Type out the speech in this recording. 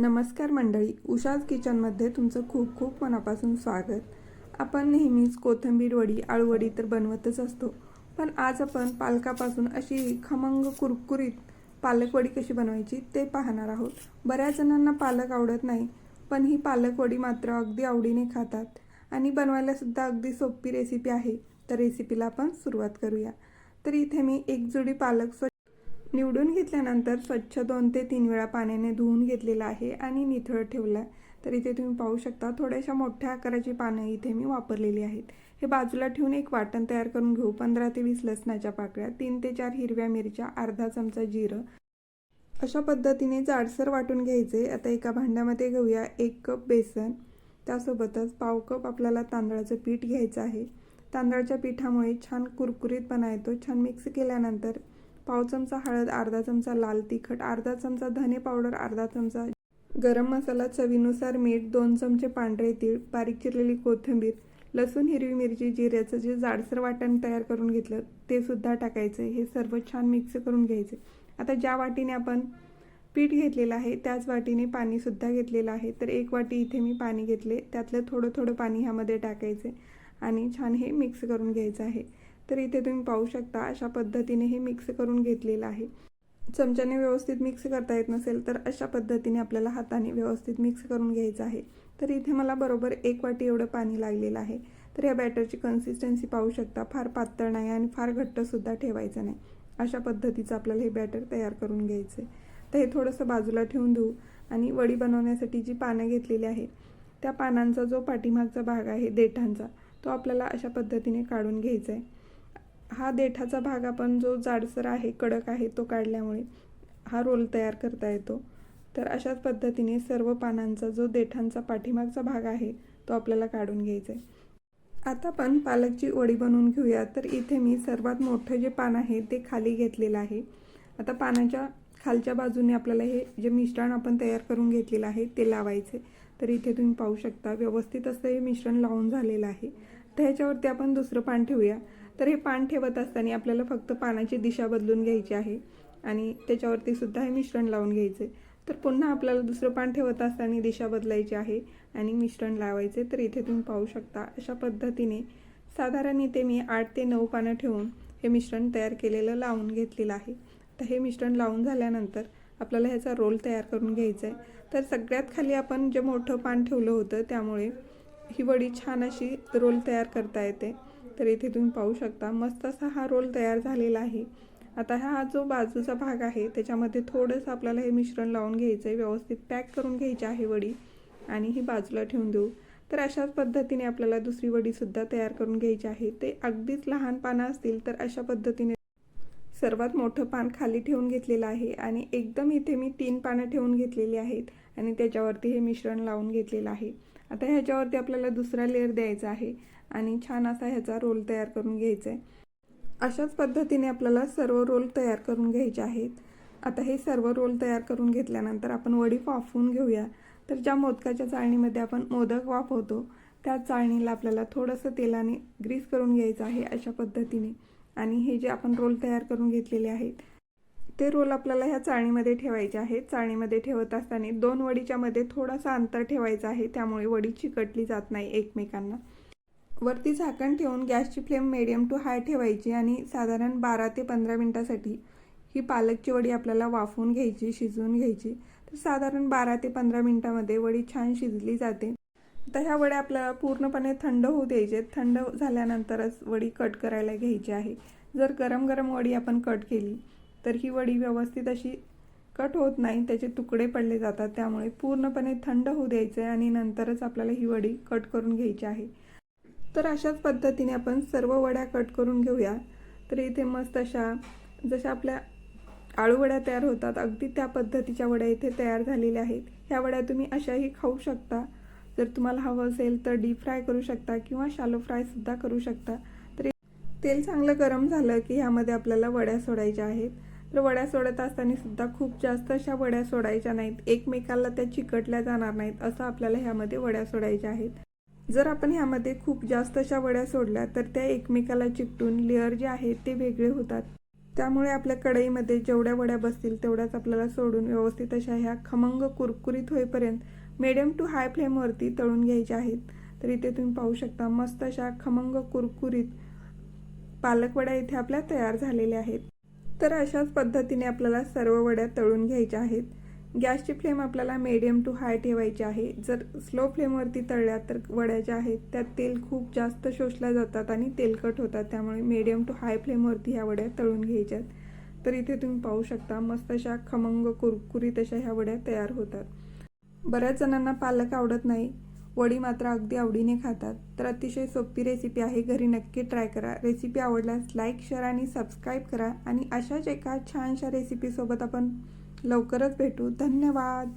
नमस्कार मंडळी उषाज किचनमध्ये तुमचं खूप खूप मनापासून स्वागत. आपण नेहमीच कोथिंबीर वडी आळूवडी तर बनवतच असतो. पण आज आपण पालकापासून अशी खमंग कुरकुरीत पालकवडी कशी बनवायची ते पाहणार आहोत. बऱ्याच जणांना पालक आवडत नाही पण ही पालकवडी मात्र अगदी आवडीने खातात. आणि बनवायलासुद्धा अगदी सोपी रेसिपी आहे. तर रेसिपीला आपण सुरुवात करूया. तर इथे मी एक जुडी पालक स्वच्छ निवडून घेतल्यानंतर स्वच्छ दोन ते तीन वेळा पाण्याने धुवून घेतलेलं आहे आणि निथळत ठेवला तर इथे तुम्ही पाहू शकता थोड्याशा मोठ्या आकाराची पानं इथे मी वापरलेली आहेत. हे बाजूला ठेवून एक वाटण तयार करून घेऊ. पंधरा ते वीस लसणाच्या पाकळ्या तीन ते चार हिरव्या मिरच्या अर्धा चमचा जिरं. अशा पद्धतीने जाडसर वाटून घ्यायचे. आता एका भांड्यामध्ये घेऊया एक कप बेसन. त्यासोबतच पाव कप आपल्याला तांदळाचं पीठ घ्यायचं आहे. तांदळाच्या पिठामुळे छान कुरकुरीतपणा येतो. छान मिक्स केल्यानंतर पाव चमचा हळद अर्धा चमचा लाल तिखट अर्धा चमचा धने पावडर अर्धा चमचा गरम मसाला चवीनुसार मीठ दोन चमचे पांढरे तीळ बारीक चिरलेली कोथिंबीर लसूण हिरवी मिरची जिऱ्याचं जे जाडसर वाटण तयार करून घेतलं ते सुद्धा टाकायचं. हे सर्व छान मिक्स करून घ्यायचे. आता ज्या वाटीने आपण पीठ घेतलेलं आहे त्याच वाटीने पाणीसुद्धा घेतलेलं आहे. तर एक वाटी इथे मी पाणी घेतले. त्यातलं थोडं थोडं पाणी ह्यामध्ये टाकायचे आणि छान हे मिक्स करून घ्यायचं आहे. तर इथे तुम्ही पाहू शकता अशा पद्धतीने हे मिक्स करून घेतलेलं आहे. चमच्याने व्यवस्थित मिक्स करता येत नसेल तर अशा पद्धतीने आपल्याला हाताने व्यवस्थित मिक्स करून घ्यायचं आहे. तर इथे मला बरोबर एक वाटी एवढं पाणी लागलेलं आहे. तर या बॅटरची कन्सिस्टन्सी पाहू शकता. फार पातळ नाही आणि फार घट्टसुद्धा ठेवायचं नाही. अशा पद्धतीचं आपल्याला हे बॅटर तयार करून घ्यायचं आहे तर हे थोडंसं बाजूला ठेवून देऊ आणि वडी बनवण्यासाठी जी पानं घेतलेली आहे त्या पानांचा जो पाठीमागचा भाग आहे देठांचा तो आपल्याला अशा पद्धतीने काढून घ्यायचा आहे हा देठाचा भाग आपण जो जाडसर आहे कडक आहे तो काढल्यामुळे हा रोल तयार करता येतो. तर अशाच पद्धतीने सर्व पानांचा जो देठांचा पाठीमागचा भाग आहे तो आपल्याला काढून घ्यायचा आहे. आता आपण पालकची वडी बनवून घेऊया. तर इथे मी सर्वात मोठं जे पान आहे ते खाली घेतलेलं आहे. आता पानाच्या खालच्या बाजूने आपल्याला हे जे मिश्रण आपण तयार करून घेतलेलं आहे ते लावायचे. तर इथे तुम्ही पाहू शकता व्यवस्थित असं हे मिश्रण लावून झालेलं आहे. तर ह्याच्यावरती आपण दुसरं पान ठेवूया. तर हे पान ठेवत असताना आपल्याला फक्त पानाची दिशा बदलून घ्यायची आहे. आणि त्याच्यावरती सुद्धा हे मिश्रण लावून घ्यायचे. तर पुन्हा आपल्याला दुसरं पान ठेवत असताना दिशा बदलायची आहे आणि मिश्रण लावायचे. तर इथे तुम्ही पाहू शकता अशा पद्धतीने साधारण इथे मी आठ ते नऊ पानं ठेवून हे मिश्रण तयार केलेलं लावून घेतलेलं आहे. तर हे मिश्रण लावून झाल्यानंतर आपल्याला ह्याचा रोल तयार करून घ्यायचा आहे. तर सगळ्यात खाली आपण जे मोठं पान ठेवलं होतं त्यामुळे ही वडी छान अशी रोल तयार करता येते. तर इथे तुम्ही पाहू शकता मस्त असा हा रोल तयार झालेला आहे. आता हा जो बाजूचा भाग आहे त्याच्यामध्ये थोडंसं आपल्याला हे मिश्रण लावून घ्यायचं आहे व्यवस्थित पॅक करून घ्यायची आहे वडी आणि ही बाजूला ठेवून देऊ. तर अशाच पद्धतीने आपल्याला दुसरी वडीसुद्धा तयार करून घ्यायची आहे. ते अगदीच लहान पानं असतील तर अशा पद्धतीने सर्वात मोठं पान खाली ठेवून घेतलेलं आहे आणि एकदम इथे मी तीन पानं ठेवून घेतलेली आहेत आणि त्याच्यावरती हे मिश्रण लावून घेतलेलं आहे. आता ह्याच्यावरती आपल्याला दुसरा लेअर द्यायचा आहे. आणि छान असा ह्याचा रोल तयार करून घ्यायचा आहे अशाच पद्धतीने आपल्याला सर्व रोल तयार करून घ्यायचे आहेत. आता हे सर्व रोल तयार करून घेतल्यानंतर आपण वडी वाफवून घेऊया. तर ज्या मोदकाच्या चाळणीमध्ये आपण मोदक वाफवतो त्या चाळणीला आपल्याला थोडंसं तेलाने ग्रीस करून घ्यायचं आहे अशा पद्धतीने. आणि हे जे आपण रोल तयार करून घेतलेले आहेत ते रोल आपल्याला ह्या चाळणीमध्ये ठेवायचे आहेत. चाळणीमध्ये ठेवत असताना दोन वडीच्या मध्ये थोडासा अंतर ठेवायचं आहे. त्यामुळे वडी चिकटली जात नाही एकमेकांना. वरती झाकण ठेवून गॅसची फ्लेम मिडियम टू हाय ठेवायची आणि साधारण बारा ते पंधरा मिनटासाठी ही पालकची वडी आपल्याला वाफवून घ्यायची शिजवून घ्यायची. तर साधारण बारा ते पंधरा मिनटामध्ये वडी छान शिजली जाते. तर ह्या वड्या आपल्याला पूर्णपणे थंड होऊ द्यायचे थंड झाल्यानंतरच वडी कट करायला घ्यायची आहे. जर गरम गरम वडी आपण कट केली तर ही वडी व्यवस्थित अशी कट होत नाही त्याचे तुकडे पडले जातात त्यामुळे पूर्णपणे थंड होऊ द्यायचे आणि नंतरच आपल्याला ही वडी कट करून घ्यायची आहे. तर अशाच पद्धतीने आपण सर्व वड्या कट करून घेऊया. तर इथे मस्त अशा जशा आपल्या आळू वड्या तयार होतात अगदी त्या पद्धतीच्या वड्या इथे तयार झालेल्या आहेत. ह्या वड्या तुम्ही अशाही खाऊ शकता. जर तुम्हाला हवं असेल तर डीप फ्राय करू शकता किंवा शालो फ्रायसुद्धा करू शकता. तर तेल चांगलं गरम झालं की ह्यामध्ये आपल्याला वड्या सोडायच्या आहेत. तर वड्या सोडत असताना सुद्धा खूप जास्त अशा वड्या सोडायच्या नाहीत. एकमेकाला त्या चिकटल्या जाणार नाहीत असं आपल्याला ह्यामध्ये वड्या सोडायच्या आहेत. जर आपण ह्यामध्ये खूप जास्त अशा वड्या सोडल्या तर त्या एकमेकाला चिकटून लेअर जे आहेत ते वेगळे होतात. त्यामुळे आपल्या कढईमध्ये जेवढ्या वड्या बसतील तेवढ्याच आपल्याला सोडून व्यवस्थित अशा ह्या खमंग कुरकुरीत होईपर्यंत मिडियम टू हाय फ्लेमवरती तळून घ्यायच्या आहेत. तर इथे तुम्ही पाहू शकता मस्त अशा खमंग कुरकुरीत पालकवड्या इथे आपल्या तयार झालेल्या आहेत. तर अशाच पद्धतीने आपल्याला सर्व वड्या तळून घ्यायच्या आहेत. गॅसची फ्लेम आपल्याला मेडियम टू हाय ठेवायची आहे. जर स्लो फ्लेमवरती तळल्या तर वड्या ज्या आहेत त्यात तेल खूप जास्त शोषल्या जातात आणि तेलकट होतात. त्यामुळे मीडियम टू हाय फ्लेमवरती ह्या वड्या तळून घ्यायच्यात. तर इथे तुम्ही पाहू शकता मस्त अशा खमंग कुरकुरीत अशा ह्या वड्या तयार होतात. बऱ्याच जणांना पालक आवडत नाही. वडी मात्र अगदी आवडीने खातात. तर अतिशय सोपी रेसिपी आहे. घरी नक्की ट्राय करा. रेसिपी आवडल्यास लाईक शेअर आणि सबस्क्राईब करा. आणि अशाच एका छानशा रेसिपीसोबत आपण लवकरच भेटू. धन्यवाद!